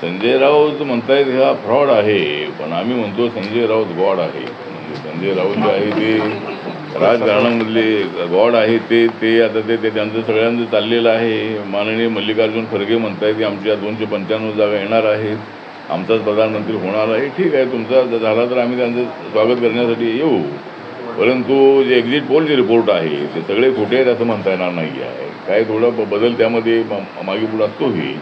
संजय राऊत म्हणतायत हा फ्रॉड आहे. पण आम्ही म्हणतो संजय राऊत गॉड आहे. म्हणजे संजय राऊत जे आहे ते राजकारणामधले गॉड आहे ते ते आता ते ते त्यांचं सगळ्यांचं चाललेलं आहे. माननीय मल्लिकार्जुन खरगे म्हणतायत की आमच्या दोनशे पंच्याण्णव जागा येणार आहेत. आमचाच प्रधानमंत्री होणार आहे. ठीक आहे तुमचा झाला तर आम्ही त्यांचं स्वागत करण्यासाठी येऊ. परंतु जे एक्झिट पोलचे रिपोर्ट आहे ते सगळे खोटे आहेत असं म्हणता येणार नाही आहे काय थोडा ब- बदल त्यामध्ये मागे पुढे असतोही.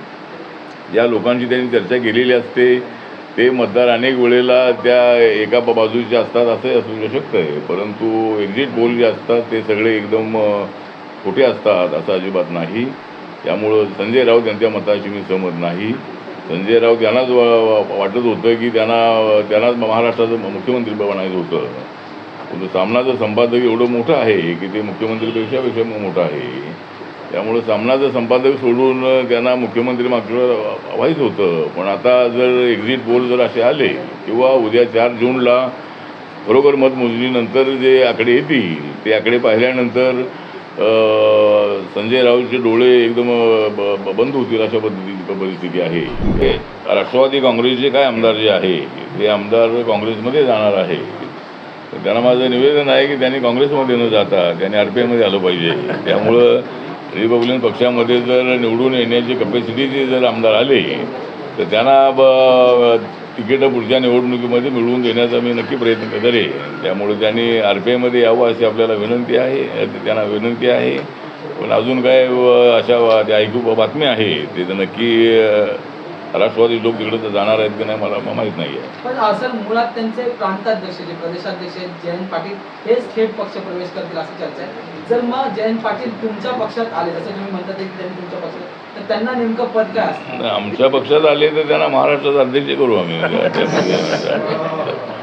ज्या लोकांशी त्यांनी चर्चा केलेली असते ते मतदार अनेक वेळेला त्या एका बाजूचे असतात असं असू शकतं आहे. परंतु एक्झिट पोल जे असतात ते सगळे एकदम खोटे असतात असं अजिबात नाही. त्यामुळं संजय राऊत यांच्या मताशी मी सहमत नाही. संजय राऊत यांनाच वाटत होतं की त्यांना त्यांनाच महाराष्ट्राचं मुख्यमंत्री बनायचं होतं. पण सामनाचं संपादक एवढं मोठं आहे की ते मुख्यमंत्रीपेक्षा पेक्षा मोठं आहे. त्यामुळं सामनाचं संपादक सोडून त्यांना मुख्यमंत्री मागचं व्हायचं होतं. पण आता जर एक्झिट पोल जर असे आले किंवा उद्या चार जूनला बरोबर मतमोजणीनंतर जे आकडे येतील ते आकडे पाहिल्यानंतर संजय राऊतचे डोळे एकदम ब- बंद होतील अशा पद्धतीची परिस्थिती आहे. हे राष्ट्रवादी काँग्रेसचे काय आमदार जे आहे ते आमदार काँग्रेसमध्ये जाणार आहे. तर त्यांना माझं निवेदन आहे की त्यांनी काँग्रेसमध्ये न जाता त्यांनी आर पी आयमध्ये आलं पाहिजे. त्यामुळं रिपब्लिकन पक्षामध्ये जर निवडून येण्याची कपॅसिटीचे जर आमदार आले तर त्यांना ब तिकीटं पुढच्या निवडणुकीमध्ये मिळवून देण्याचा मी नक्की प्रयत्न करेन त्यामुळे त्यांनी आर पी आयमध्ये यावं अशी आपल्याला विनंती आहे त्यांना विनंती आहे. पण अजून काय व अशा त्या ऐकू बातम्या आहे ते तर नक्की राष्ट्रवादी लोक तिकडे तर जाणार आहेत की नाही मला माहीत नाही आहे पण असं मुळात त्यांचे प्रांताध्यक्ष जे प्रदेशाध्यक्ष आहेत जयंत पाटील हेच थेट पक्ष प्रवेश करतील अशी चर्चा आहे. जर मग जयंत पाटील तुमच्या पक्षात आले जसं तुम्ही म्हणतात की त्यांनी तुमच्या पक्षात तर त्यांना नेमकं पद काय असतं आमच्या पक्षात आले तर त्यांना महाराष्ट्राचा अध्यक्ष करू आम्ही.